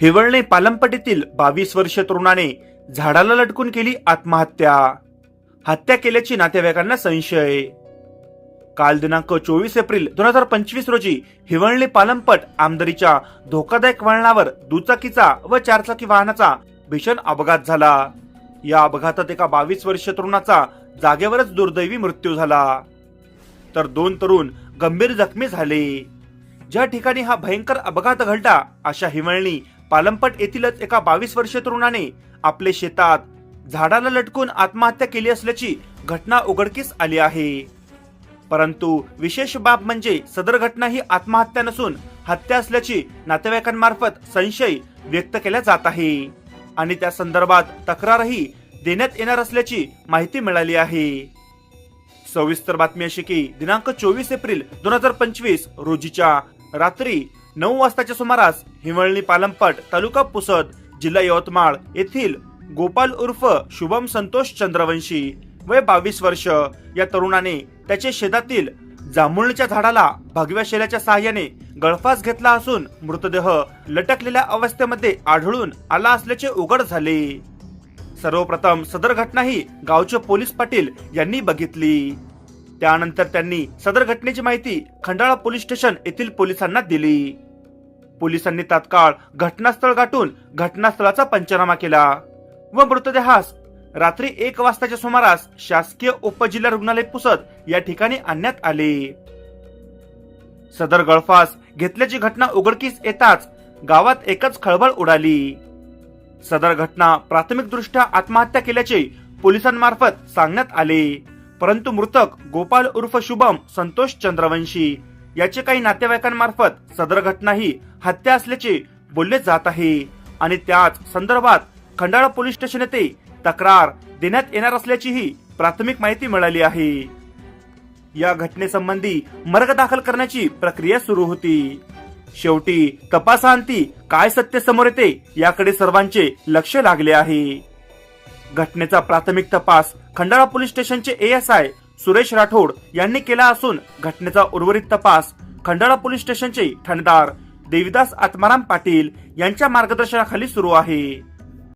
हिवळणे पालमपटीतील बावीस वर्षीय तरुणाने झाडाला लटकून केली आत्महत्या. हत्या केल्याची नातेवाईकांना संशय. काल दिनांक चोवीस एप्रिल दोन हजार पंचवीस रोजी हिवळणे पालमपट आमदरीच्या धोकादायक वळणावर दुचाकीचा व चारचाकी वाहनाचा भीषण अपघात झाला. या अपघातात एका बावीस वर्षीय तरुणाचा जागेवरच दुर्दैवी मृत्यू झाला. तर दोन तरुण गंभीर जखमी झाले. ज्या ठिकाणी हा भयंकर अपघात घडला अशा हिवळणी पालमपट येथीलच एका बावीस वर्षीय तरुणाने आपले शेतात झाडाला लटकून आत्महत्या केली असल्याची घटना उघडकीस आली आहे. परंतु विशेष बाब म्हणजे सदर घटना ही आत्महत्या नसून हत्या असल्याची नातेवाईकांमार्फत संशय व्यक्त केला जात आहे. आणि त्या संदर्भात तक्रारही देण्यात येणार असल्याची माहिती मिळाली आहे. सविस्तर बातमी अशी की दिनांक चोवीस एप्रिल दोन हजार पंचवीस रोजीच्या रात्री नऊ वाजताच्या सुमारास हिवळणी पालमपट तालुका पुसद जिल्हा यवतमाळ येथील गोपाल उर्फ शुभम संतोष चंद्रवंशी वय बावीस वर्ष. या तरुणाने त्याचे शेतातील जांभुळच्या झाडाला भगव्या शेल्याच्या सहाय्याने गळफास घेतला असून मृतदेह लटकलेल्या अवस्थेमध्ये आढळून आला असल्याचे उघड झाले. सर्वप्रथम सदर घटना ही गावचे पोलीस पाटील यांनी बघितली. त्यानंतर त्यांनी सदर घटनेची माहिती खंडाळा पोलीस स्टेशन येथील पोलिसांना दिली. पोलिसांनी तात्काळ घटनास्थळ गाठून घटनास्थळाचा पंचनामा केला व मृतदेहास रात्री एक वाजताच्या सुमारास शासकीय उपजिल्हा रुग्णालय पुसद या ठिकाणी आणण्यात आले. सदर गळफास घेतल्याची घटना उघडकीस येताच गावात एकच खळबळ उडाली. सदर घटना प्राथमिक दृष्ट्या आत्महत्या केल्याचे पोलिसांमार्फत सांगण्यात आले. परंतु मृतक गोपाल उर्फ शुभम संतोष चंद्रवंशी याचे काही नातेवाईकांमार्फत सदर घटना ही हत्या असल्याचे बोलले जात आहे. आणि त्याच संदर्भात खंडाळा पोलीस स्टेशन येथे तक्रार देण्यात येणार असल्याचीही प्राथमिक माहिती मिळाली आहे. या घटनेसंबंधी मर्ग दाखल करण्याची प्रक्रिया सुरू होती. शेवटी तपासांती काय सत्य समोर येते याकडे सर्वांचे लक्ष लागले आहे. घटनेचा प्राथमिक तपास खंडाळा पोलीस स्टेशनचे एएसआय सुरेश राठोड यांनी केला असून घटनेचा उर्वरित तपास खंडाळा पोलीस स्टेशनचे ठाणेदार देविदास आत्माराम पाटील यांच्या मार्गदर्शनाखाली सुरू आहे.